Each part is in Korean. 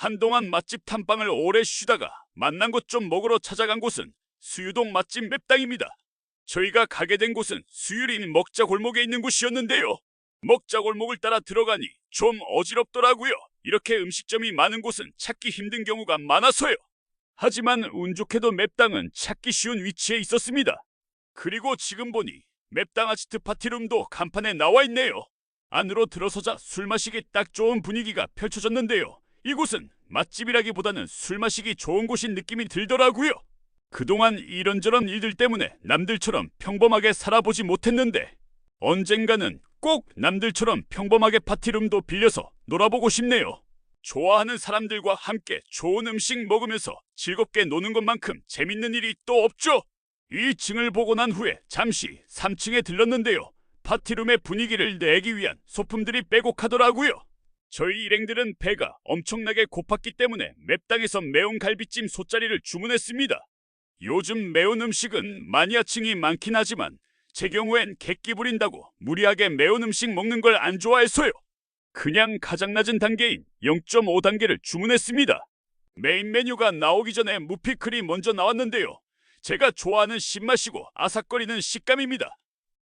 한동안 맛집 탐방을 오래 쉬다가 만난 곳 좀 먹으러 찾아간 곳은 수유동 맛집 맵당입니다. 저희가 가게 된 곳은 수유린 먹자 골목에 있는 곳이었는데요. 먹자 골목을 따라 들어가니 좀 어지럽더라고요. 이렇게 음식점이 많은 곳은 찾기 힘든 경우가 많아서요. 하지만 운 좋게도 맵당은 찾기 쉬운 위치에 있었습니다. 그리고 지금 보니 맵당 아지트 파티룸도 간판에 나와 있네요. 안으로 들어서자 술 마시기 딱 좋은 분위기가 펼쳐졌는데요. 이곳은 맛집이라기보다는 술 마시기 좋은 곳인 느낌이 들더라고요. 그동안 이런저런 일들 때문에 남들처럼 평범하게 살아보지 못했는데 언젠가는 꼭 남들처럼 평범하게 파티룸도 빌려서 놀아보고 싶네요. 좋아하는 사람들과 함께 좋은 음식 먹으면서 즐겁게 노는 것만큼 재밌는 일이 또 없죠. 2층을 보고 난 후에 잠시 3층에 들렀는데요. 파티룸의 분위기를 내기 위한 소품들이 빼곡하더라고요. 저희 일행들은 배가 엄청나게 고팠기 때문에 맵당에서 매운 갈비찜 소짜리를 주문했습니다. 요즘 매운 음식은 마니아층이 많긴 하지만 제 경우엔 객기 부린다고 무리하게 매운 음식 먹는 걸 안 좋아해서요. 그냥 가장 낮은 단계인 0.5단계를 주문했습니다. 메인 메뉴가 나오기 전에 무피클이 먼저 나왔는데요. 제가 좋아하는 신맛이고 아삭거리는 식감입니다.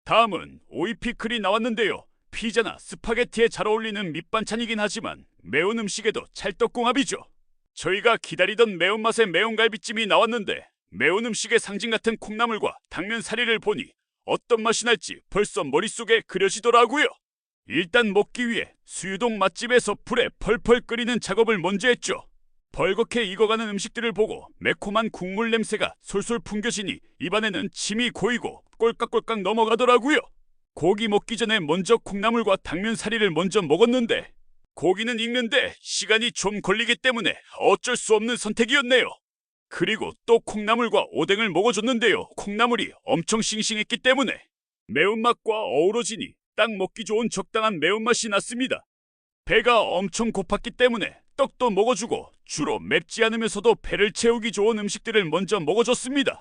다음은 오이 피클이 나왔는데요. 피자나 스파게티에 잘 어울리는 밑반찬이긴 하지만 매운 음식에도 찰떡궁합이죠. 저희가 기다리던 매운맛의 매운갈비찜이 나왔는데 매운 음식의 상징 같은 콩나물과 당면 사리를 보니 어떤 맛이 날지 벌써 머릿속에 그려지더라고요. 일단 먹기 위해 수유동 맛집에서 불에 펄펄 끓이는 작업을 먼저 했죠. 벌겋게 익어가는 음식들을 보고 매콤한 국물 냄새가 솔솔 풍겨지니 입안에는 침이 고이고 꼴깍꼴깍 넘어가더라고요. 고기 먹기 전에 먼저 콩나물과 당면 사리를 먼저 먹었는데 고기는 익는데 시간이 좀 걸리기 때문에 어쩔 수 없는 선택이었네요. 그리고 또 콩나물과 오뎅을 먹어줬는데요. 콩나물이 엄청 싱싱했기 때문에 매운맛과 어우러지니 딱 먹기 좋은 적당한 매운맛이 났습니다. 배가 엄청 고팠기 때문에 떡도 먹어주고 주로 맵지 않으면서도 배를 채우기 좋은 음식들을 먼저 먹어줬습니다.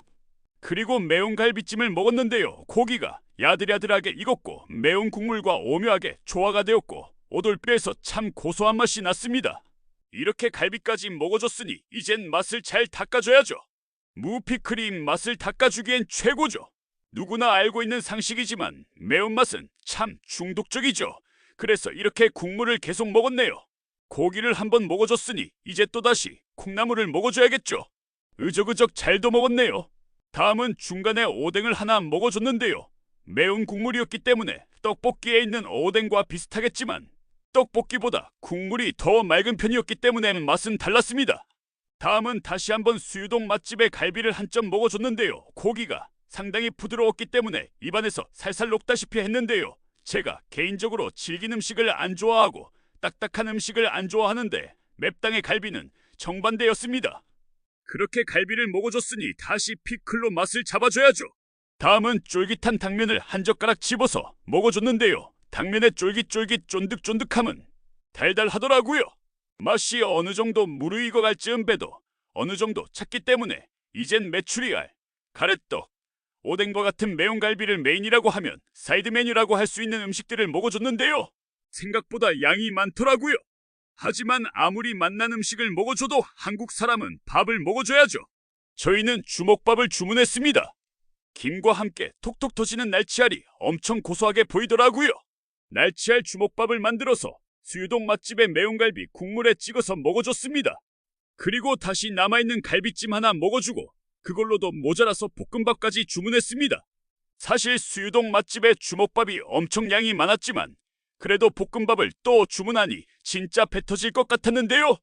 그리고 매운 갈비찜을 먹었는데요. 고기가 야들야들하게 익었고 매운 국물과 오묘하게 조화가 되었고 오돌뼈에서 참 고소한 맛이 났습니다. 이렇게 갈비까지 먹어줬으니 이젠 맛을 잘 닦아줘야죠. 무피크림 맛을 닦아주기엔 최고죠. 누구나 알고 있는 상식이지만 매운맛은 참 중독적이죠. 그래서 이렇게 국물을 계속 먹었네요. 고기를 한번 먹어줬으니 이제 또다시 콩나물을 먹어줘야겠죠. 으적으적 잘도 먹었네요. 다음은 중간에 오뎅을 하나 먹어줬는데요. 매운 국물이었기 때문에 떡볶이에 있는 오뎅과 비슷하겠지만 떡볶이보다 국물이 더 맑은 편이었기 때문에 맛은 달랐습니다. 다음은 다시 한번 수유동 맛집의 갈비를 한 점 먹어줬는데요. 고기가 상당히 부드러웠기 때문에 입안에서 살살 녹다시피 했는데요. 제가 개인적으로 질긴 음식을 안 좋아하고 딱딱한 음식을 안 좋아하는데 맵당의 갈비는 정반대였습니다. 그렇게 갈비를 먹어줬으니 다시 피클로 맛을 잡아줘야죠. 다음은 쫄깃한 당면을 한 젓가락 집어서 먹어줬는데요. 당면의 쫄깃쫄깃 쫀득쫀득함은 달달하더라고요. 맛이 어느 정도 무르익어 갈 즈음 배도 어느 정도 찼기 때문에 이젠 메추리알, 가래떡, 오뎅과 같은 매운 갈비를 메인이라고 하면 사이드 메뉴라고 할 수 있는 음식들을 먹어줬는데요. 생각보다 양이 많더라고요. 하지만 아무리 맛난 음식을 먹어줘도 한국 사람은 밥을 먹어줘야죠. 저희는 주먹밥을 주문했습니다. 김과 함께 톡톡 터지는 날치알이 엄청 고소하게 보이더라고요. 날치알 주먹밥을 만들어서 수유동 맛집의 매운갈비 국물에 찍어서 먹어줬습니다. 그리고 다시 남아있는 갈비찜 하나 먹어주고 그걸로도 모자라서 볶음밥까지 주문했습니다. 사실 수유동 맛집의 주먹밥이 엄청 양이 많았지만 그래도 볶음밥을 또 주문하니 진짜 배 터질 것 같았는데요.